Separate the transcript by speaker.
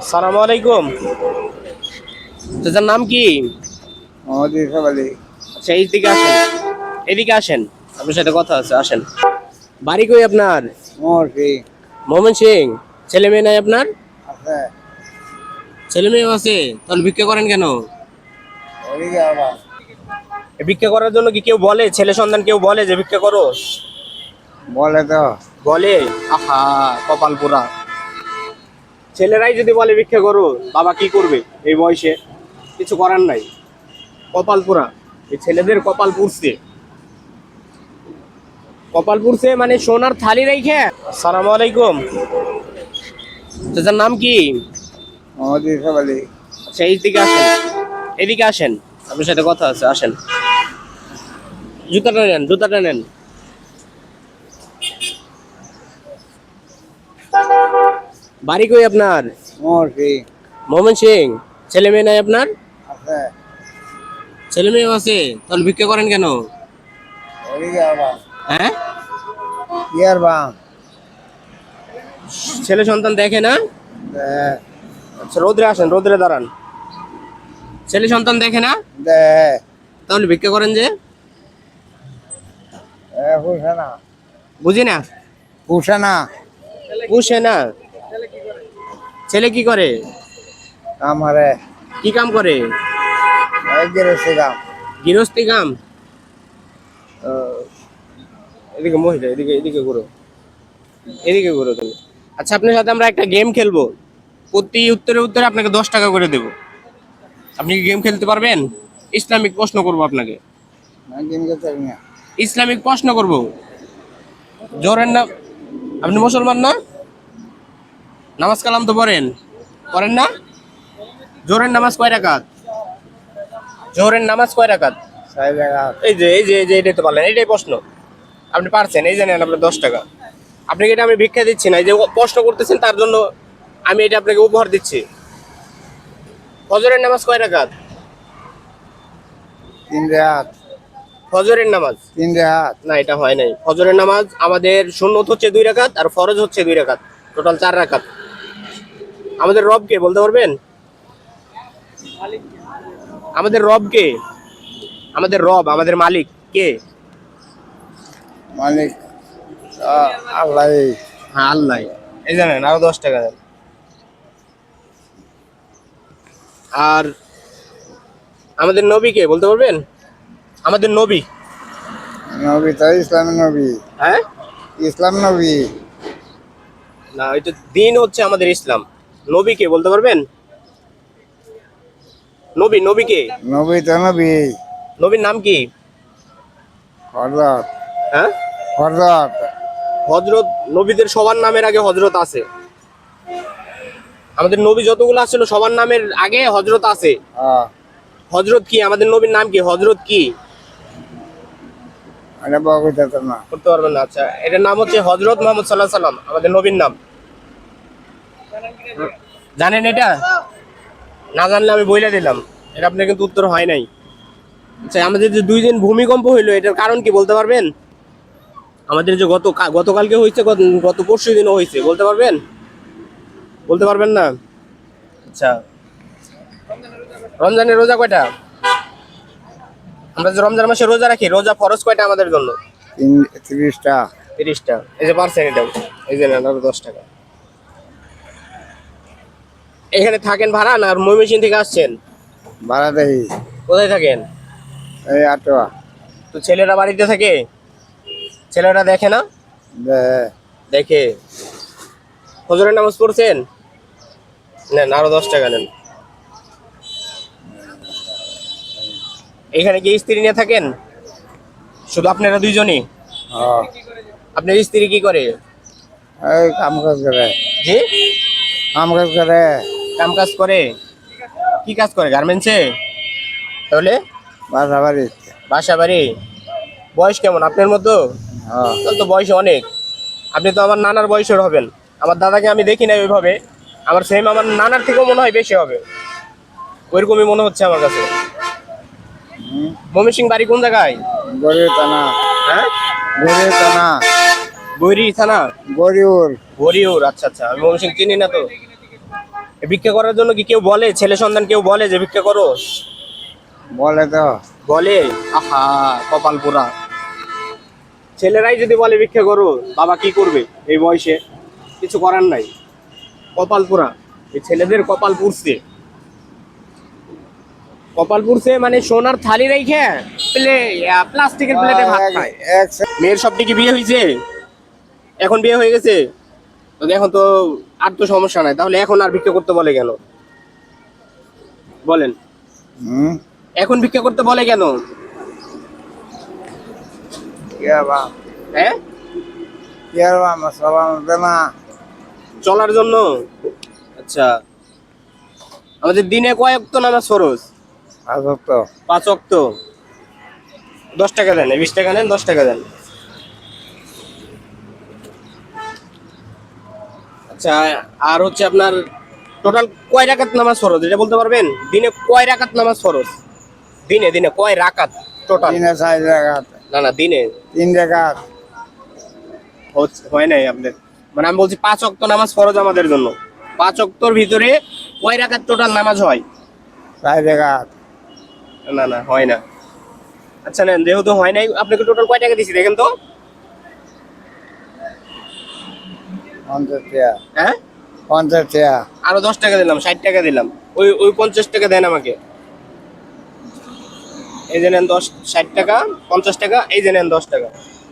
Speaker 1: আসসালামু আলাইকুম। চাচার নাম কি?
Speaker 2: আমাদের সবাই
Speaker 1: আচ্ছা এইদিকে আসেন। এদিকে আসেন। আপনার সাথে কথা আছে আসেন। বাড়ি কই আপনার? মোহাম্মদ সিং। ছেলে মেয়ে নাই আপনার? ছেলে মেয়েও আছে? তাহলে ভিক্ষা করেন কেন? ভিক্ষা করার জন্য কি কেউ বলে? ছেলে সন্তান কেউ বলে যে ভিক্ষা করো?
Speaker 2: বলে তো।
Speaker 1: বলে? আহা কপাল পোড়া। ছেলেরাই যদি বলে ভিক্ষা করো বাবা কি করবে এই বয়সে? কিছু করার নাই। কপাল পোড়া এই ছেলেদের কপাল পুড়ছে কপাল পুড়ছে মানে সোনার থালি রেখে। আসসালামু আলাইকুম। চাচার নাম কি?
Speaker 2: আমাদের সবাই
Speaker 1: আচ্ছা এইদিকে আসেন। এদিকে আসেন। আপনার সাথে কথা আছে আসেন। জুতাটা নেন জুতাটা নেন। বাড়ি কই আপনার? মোহাম্মদ সিং। ছেলে মেয়ে নাই আপনার? ছেলে মেয়েও আছে? তাহলে ভিক্ষা করেন কেন? হ্যাঁ? ছেলে সন্তান দেখে না? আচ্ছা রোদ্রে আসেন রোদ্রে দাঁড়ান। ছেলে সন্তান দেখে না? তাহলে ভিক্ষা করেন যে। বুঝি না?
Speaker 2: পুষে না।
Speaker 1: পুষে না? ছেলে কি করে?
Speaker 2: আমারে
Speaker 1: কি কাম করে?
Speaker 2: গেরেছে গাম
Speaker 1: গৃহস্থী কাম? এদিকে মহিলা এদিকে এদিকে ঘুরো। এদিকে ঘুরো তুমি। আচ্ছা আপনার সাথে আমরা একটা গেম খেলব। প্রতি উত্তরে উত্তরে আপনাকে দশ টাকা করে দেবো। আপনি কি গেম খেলতে পারবেন? ইসলামিক প্রশ্ন করব আপনাকে।
Speaker 2: না না।
Speaker 1: ইসলামিক প্রশ্ন করব। জোরের নাম আপনি মুসলমান না? নামাজ কালাম তো পড়েন? পড়েন না? জোরের নামাজ কয় রাকাত? জোহরের নামাজ কয় রাকাত? এই যে এই যে এই যে এটাই তো পারলেন এটাই প্রশ্ন। আপনি পারছেন এই জানেন আপনার দশ টাকা। আপনাকে এটা আমি ভিক্ষা দিচ্ছি না এই যে প্রশ্ন করতেছেন তার জন্য আমি এটা আপনাকে উপহার দিচ্ছি। ফজরের নামাজ কয় রাকাত?
Speaker 2: তিন রাত
Speaker 1: ফজরের নামাজ?
Speaker 2: তিন রাত
Speaker 1: না এটা হয় নাই। ফজরের নামাজ আমাদের সুন্নত হচ্ছে দুই রাকাত আর ফরজ হচ্ছে দুই রাকাত। টোটাল চার রাকাত। আমাদের রব কে বলতে পারবেন? আমাদের রব কে? আমাদের রব আমাদের মালিক কে?
Speaker 2: মালিক আল্লাহ।
Speaker 1: হ্যাঁ আল্লাহ। এই জানেন আরও দশ টাকা দেন। আর আমাদের নবী কে বলতে পারবেন? আমাদের নবী।
Speaker 2: নবী তো ইসলামের নবী।
Speaker 1: হ্যাঁ?
Speaker 2: ইসলাম নবী।
Speaker 1: না এটা দিন হচ্ছে আমাদের ইসলাম। নবী কে বলতে পারবেন? নবী নবী কে
Speaker 2: নবী তো নবী।
Speaker 1: নবীর নাম কি?
Speaker 2: হরদত
Speaker 1: হ্যাঁ?
Speaker 2: হরদত
Speaker 1: হজরত নবীদের সবার নামের আগে হজরত আছে। আমাদের নবী যতগুলো আছিল সবার নামের আগে হজরত আছে।
Speaker 2: হ্যাঁ।
Speaker 1: হজরত কি? আমাদের নবীর নাম কি? হজরত কি?
Speaker 2: এটা না।
Speaker 1: করতে পারবেন না আচ্ছা। এটার নাম হচ্ছে হজরত মোহাম্মদ সাল্লাহ সাল্লাম আমাদের নবীর নাম। জানেন এটা? না জানলে আমি বইলে দিলাম। এটা আপনার কিন্তু উত্তর হয় নাই। আচ্ছা আমাদের যে দুই দিন ভূমিকম্প হইল এটার কারণ কি বলতে পারবেন? আমাদের যে গত গতকালকে হয়েছে গত- পরশু দিনও হয়েছে বলতে পারবেন? বলতে পারবেন না? আচ্ছা। রমজানের রোজা কয়টা? আমরা যে রমজান মাসে রোজা রাখি রোজা ফরজ কয়টা আমাদের জন্য?
Speaker 2: তিরিশটা।
Speaker 1: তিরিশটা। এই যে পারছেন এটা এই যে দশ টাকা। এখানে থাকেন ভাড়া না আর ময়মনসিং থেকে আসছেন?
Speaker 2: ভাড়া দেই
Speaker 1: কোথায় থাকেন?
Speaker 2: এই আটোয়া।
Speaker 1: তো ছেলেরা বাড়িতে থাকে? ছেলেরা দেখে না? দেখে। হজরের নামাজ পড়ছেন? নেন আরও দশ টাকা নেন। এখানে কি স্ত্রী নিয়ে থাকেন? শুধু আপনারা দুইজনই?
Speaker 2: হ্যাঁ।
Speaker 1: আপনার স্ত্রী কি করে?
Speaker 2: এই কাম কাজ করে।
Speaker 1: জি?
Speaker 2: কাম কাজ করে।
Speaker 1: কাম কাজ করে? কি কাজ করে গার্মেন্টসে তাহলে?
Speaker 2: বাসা বাড়ি
Speaker 1: বাসা বাড়ি বয়স কেমন? আপনার মতো?
Speaker 2: হ্যাঁ।
Speaker 1: তো বয়স অনেক। আপনি তো আমার নানার বয়সের হবেন। আমার দাদাকে আমি দেখি না ওইভাবে। আমার সেম আমার নানার থেকেও মনে হয় বেশি হবে। ওইরকমই মনে হচ্ছে আমার কাছে। মমি সিং বাড়ি কোন জায়গায়?
Speaker 2: থানা।
Speaker 1: হ্যাঁ?
Speaker 2: থানা।
Speaker 1: থানা? আচ্ছা আচ্ছা। আমি মমি সিং চিনি না তো। ভিক্ষা করার জন্য কি কেউ বলে? ছেলে সন্তান কেউ বলে যে ভিক্ষা করো?
Speaker 2: বলে তো।
Speaker 1: বলে? আহা কপাল পোড়া। ছেলেরাই যদি বলে ভিক্ষা করো বাবা কি করবে এই বয়সে? কিছু করার নাই। কপাল পোড়া। এই ছেলেদের কপাল পুড়ছে। কপাল পুড়ছে মানে সোনার থালি রেখে প্লে প্লাস্টিকের প্লেটে ভাত খায়। মেয়ের সবটি কি বিয়ে হয়েছে? এখন বিয়ে হয়ে গেছে? তো এখন তো আর তো সমস্যা নাই। তাহলে এখন আর ভিক্ষা করতে বলে কেন? বলেন।
Speaker 2: হুম?
Speaker 1: এখন ভিক্ষা করতে বলে কেন? হ্যাঁ চলার জন্য? আচ্ছা। আমাদের দিনে কয়েক তো নামাজ ফরজ?
Speaker 2: আসত তো
Speaker 1: পাঁচ অক্ত। দশ টাকা দেন বিশ টাকা দেন দশ টাকা দেন। আচ্ছা আর হচ্ছে আপনার টোটাল কয় রাকাত নামাজ ফরজ? এটা বলতে পারবেন? দিনে কয় রাকাত নামাজ ফরজ? দিনে দিনে কয় রাকাত টোটাল
Speaker 2: তিনে চার জায়গা
Speaker 1: না না দিনে।
Speaker 2: তিন
Speaker 1: হচ্ছে- হয় নাই আপনার মানে আমি বলছি পাঁচ অক্ত নামাজ ফরজ আমাদের জন্য। পাঁচ অক্তর ভিতরে কয় রাকাত টোটাল নামাজ হয়?
Speaker 2: চার জায়গা
Speaker 1: না না হয় না। আচ্ছা নেন যেহেতু হয় নাই আপনাকে টোটাল কয় টাকা দিছি দেখেন তো।
Speaker 2: পঞ্চাশ টাকা।
Speaker 1: হ্যাঁ?
Speaker 2: পঞ্চাশ টাকা।
Speaker 1: আরও দশ টাকা দিলাম ষাট টাকা দিলাম। ওই ওই পঞ্চাশ টাকা দেন আমাকে। এই যে নেন দশ ষাট টাকা পঞ্চাশ টাকা এই যে নেন দশ টাকা।